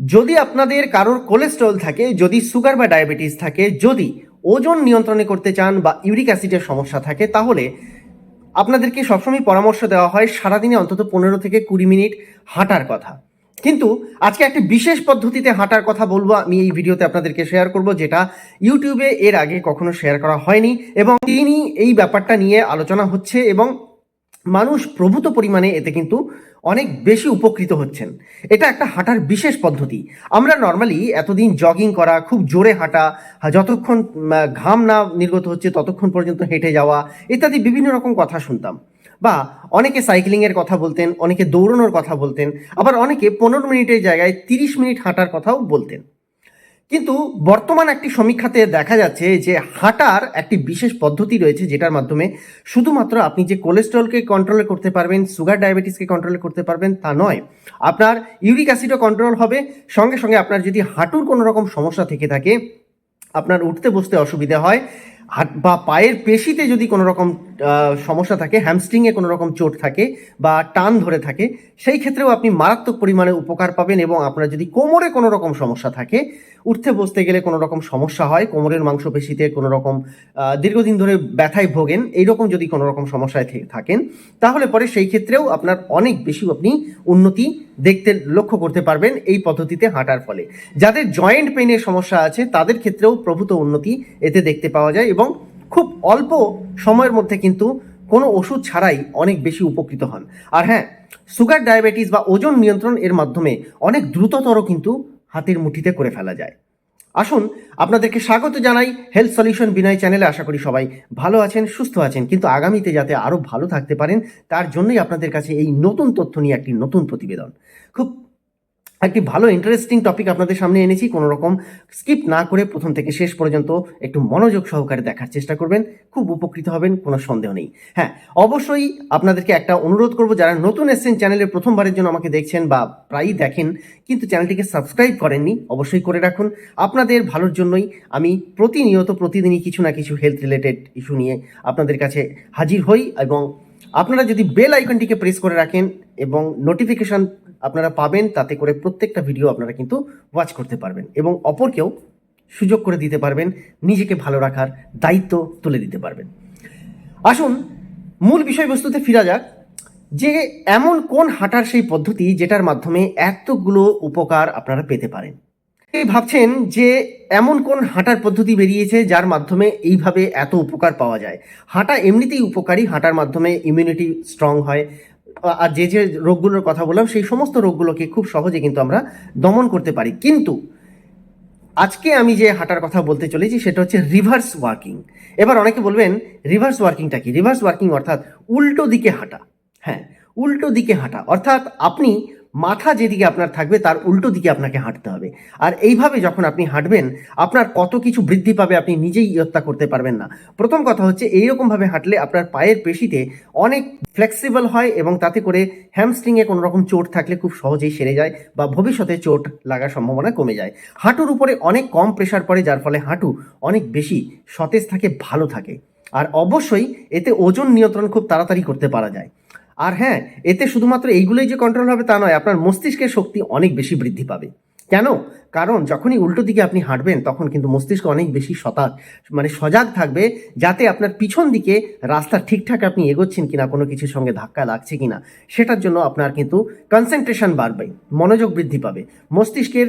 যদি আপনাদের কারোর কোলেস্ট্রল থাকে, যদি সুগার বা ডায়াবেটিস থাকে, যদি ওজন নিয়ন্ত্রণে করতে চান বা ইউরিক অ্যাসিডের সমস্যা থাকে, তাহলে আপনাদেরকে সবসময় পরামর্শ দেওয়া হয় সারাদিনে অন্তত পনেরো থেকে কুড়ি মিনিট হাঁটার কথা। কিন্তু আজকে একটি বিশেষ পদ্ধতিতে হাঁটার কথা বলব, আমি এই ভিডিওতে আপনাদেরকে শেয়ার করব, যেটা ইউটিউবে এর আগে কখনো শেয়ার করা হয়নি এবং তিনি এই ব্যাপারটা নিয়ে আলোচনা হচ্ছে এবং মানুষ প্রভূত পরিমাণে এতে কিন্তু অনেক বেশি উপকৃত হচ্ছেন। এটা একটা হাঁটার বিশেষ পদ্ধতি। আমরা নর্মালি এতদিন জগিং করা, খুব জোরে হাঁটা, যতক্ষণ ঘাম না নির্গত হচ্ছে ততক্ষণ পর্যন্ত হেঁটে যাওয়া ইত্যাদি বিভিন্ন রকম কথা শুনতাম। বা অনেকে সাইক্লিংয়ের কথা বলতেন, অনেকে দৌড়ানোর কথা বলতেন, আবার অনেকে পনেরো মিনিটের জায়গায় তিরিশ মিনিট হাঁটার কথাও বলতেন। কিন্তু বর্তমান একটি সমীক্ষাতে দেখা যাচ্ছে যে হাঁটার একটি বিশেষ পদ্ধতি রয়েছে যেটার মাধ্যমে শুধুমাত্র আপনি যে কোলেস্ট্রলকে কন্ট্রোল করতে পারবেন সুগার ডায়াবেটিসকে কন্ট্রোল করতে পারবেন তা নয়। আপনার ইউরিক অ্যাসিডও কন্ট্রোল হবে। সঙ্গে সঙ্গে আপনার যদি হাঁটুর কোনো রকম সমস্যা থেকে থাকে, আপনার উঠতে বসতে অসুবিধা হয় হাত বা পায়ের পেশিতে যদি কোনো রকম সমস্যা থাকে হ্যামস্ট্রিংয়ে কোনো রকম চোট থাকে বা টান ধরে থাকে, সেই ক্ষেত্রেও আপনি মারাত্মক পরিমাণে উপকার পাবেন এবং আপনার যদি কোমরে কোনো রকম সমস্যা থাকে, উঠতে বসতে গেলে কোনো রকম সমস্যা হয়, কোমরের মাংসপেশিতে কোনো রকম দীর্ঘদিন ধরে ব্যথায় ভোগেন, এইরকম যদি কোনো রকম সমস্যায় থাকেন, তাহলে পরে সেই ক্ষেত্রেও আপনার অনেক বেশি আপনি উন্নতি দেখতে, লক্ষ্য করতে পারবেন এই পদ্ধতিতে হাঁটার ফলে। যাদের জয়েন্ট পেইনের সমস্যা আছে, তাদের ক্ষেত্রেও প্রভূত উন্নতি এতে দেখতে পাওয়া যায় এবং খুব অল্প সময়ের মধ্যে কিন্তু কোনো ওষুধ ছাড়াই অনেক বেশি উপকৃত হন। আর হ্যাঁ সুগার, ডায়াবেটিস বা ওজন নিয়ন্ত্রণ এর মাধ্যমে অনেক দ্রুততর কিন্তু হাতের মুঠিতে করে ফেলা যায়। আসুন, আপনাদেরকে স্বাগত জানাই হেলথ সলিউশন বিনয় চ্যানেলে আশা করি সবাই ভালো আছেন, সুস্থ আছেন। কিন্তু আগামীতে যাতে আরও ভালো থাকতে পারেন, তার জন্যই আপনাদের কাছে এই নতুন তথ্য নিয়ে একটি নতুন প্রতিবেদন। খুব একটি ভালো ইন্টারেস্টিং টপিক আপনাদের সামনে এনেছি, কোনো রকম স্কিপ না করে প্রথম থেকে শেষ পর্যন্ত একটু মনোযোগ সহকারে দেখার চেষ্টা করবেন, খুব উপকৃত হবেন, কোনো সন্দেহ নেই। হ্যাঁ অবশ্যই আপনাদেরকে একটা অনুরোধ করব, যারা নতুন এসছেন চ্যানেলে প্রথমবারের জন্য আমাকে দেখছেন বা প্রায়ই দেখেন, কিন্তু চ্যানেলটিকে সাবস্ক্রাইব করেননি, অবশ্যই করে রাখুন। আপনাদের ভালোর জন্যই আমি প্রতিনিয়ত, প্রতিদিনই কিছু না কিছু হেলথ রিলেটেড ইস্যু নিয়ে আপনাদের কাছে হাজির হই এবং আপনারা যদি বেল আইকনটিকে প্রেস করে রাখেন এবং নোটিফিকেশন আপনারা পাবেন, তাতে করে প্রত্যেকটা ভিডিও আপনারা কিন্তু ওয়াচ করতে পারবেন এবং অপরকেও সুযোগ করে দিতে পারবেন, নিজেকে ভালো রাখার দায়িত্ব তুলে দিতে পারবেন। আসুন, মূল বিষয়বস্তুতে ফিরা যাক, যে এমন কোন হাঁটার সেই পদ্ধতি যেটার মাধ্যমে এতগুলো উপকার আপনারা পেতে পারেন? এই ভাবছেন যে এমন কোন হাঁটার পদ্ধতি বেরিয়েছে যার মাধ্যমে এইভাবে এত উপকার পাওয়া যায়? হাঁটা এমনিতেই উপকারী, হাঁটার মাধ্যমে ইমিউনিটি স্ট্রং হয় আর যে যে রোগগুলোর কথা বললাম, সেই সমস্ত রোগগুলোকে খুব সহজে কিন্তু আমরা দমন করতে পারি। কিন্তু আজকে আমি যে হাঁটার কথা বলতে চলেছি, সেটা হচ্ছে রিভার্স ওয়ার্কিং। এবার অনেকে বলবেন, রিভার্স ওয়ার্কিংটা কি? রিভার্স ওয়ার্কিং অর্থাৎ উল্টো দিকে হাঁটা। হ্যাঁ উল্টো দিকে হাঁটা। অর্থাৎ আপনি মাথা যেদিকে আপনার থাকবে, তার উল্টো দিকে আপনাকে হাঁটতে হবে। আর এইভাবে যখন আপনি হাঁটবেন, আপনার কত কিছু বৃদ্ধি পাবে আপনি নিজেই ইয়ত্তা করতে পারবেন না। প্রথম কথা হচ্ছে, এইরকমভাবে হাঁটলে আপনার পায়ের পেশিতে অনেক ফ্লেক্সিবল হয় এবং তাতে করে হ্যামস্ট্রিংয়ে কোনো রকম চোট থাকলে খুব সহজেই সেরে যায় বা ভবিষ্যতে চোট লাগার সম্ভাবনা কমে যায়। হাঁটুর উপরে অনেক কম প্রেশার পড়ে, যার ফলে হাঁটু অনেক বেশি সতেজ থাকে, ভালো থাকে। আর অবশ্যই এতে ওজন নিয়ন্ত্রণ খুব তাড়াতাড়ি করতে পারা যায়। আর হ্যাঁ এতে শুধুমাত্র এইগুলোই যে কন্ট্রোল হবে তা নয়, আপনার মস্তিষ্কের শক্তি অনেক বেশি বৃদ্ধি পাবে। কেন? কারণ যখনই উল্টো দিকে আপনি হাঁটবেন, তখন কিন্তু মস্তিষ্ক অনেক বেশি সতাগ মানে সজাগ থাকবে, যাতে আপনার পিছন দিকে রাস্তা ঠিকঠাক আপনি এগোচ্ছেন কিনা, কোনো কিছুর সঙ্গে ধাক্কা লাগছে কিনা, সেটার জন্য আপনার কিন্তু কনসেন্ট্রেশন বাড়বে, মনোযোগ বৃদ্ধি পাবে। মস্তিষ্কের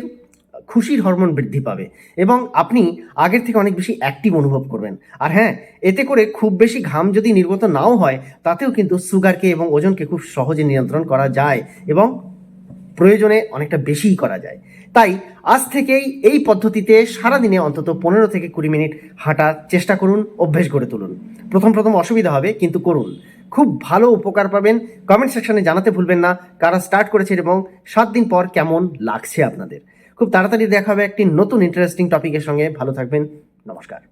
খুশির হরমোন বৃদ্ধি পাবে এবং আপনি আগের থেকে অনেক বেশি অ্যাক্টিভ অনুভব করবেন। আর হ্যাঁ এতে করে খুব বেশি ঘাম যদি নির্গত নাও হয়, তাতেও কিন্তু সুগারকে এবং ওজনকে খুব সহজে নিয়ন্ত্রণ করা যায় এবং প্রয়োজনে অনেকটা বেশিই করা যায়। তাই আজ থেকেই এই পদ্ধতিতে সারাদিনে অন্তত পনেরো থেকে কুড়ি মিনিট হাঁটার চেষ্টা করুন, অভ্যেস গড়ে তুলুন। প্রথম প্রথম অসুবিধা হবে, কিন্তু করুন। খুব ভালো উপকার পাবেন কমেন্ট সেকশনে জানাতে ভুলবেন না, কারা স্টার্ট করেছেন এবং সাত দিন পর কেমন লাগছে আপনাদের। খুব তাড়াতাড়ি দেখা হবে একটি নতুন ইন্টারেস্টিং টপিকের সঙ্গে। ভালো থাকবেন। নমস্কার।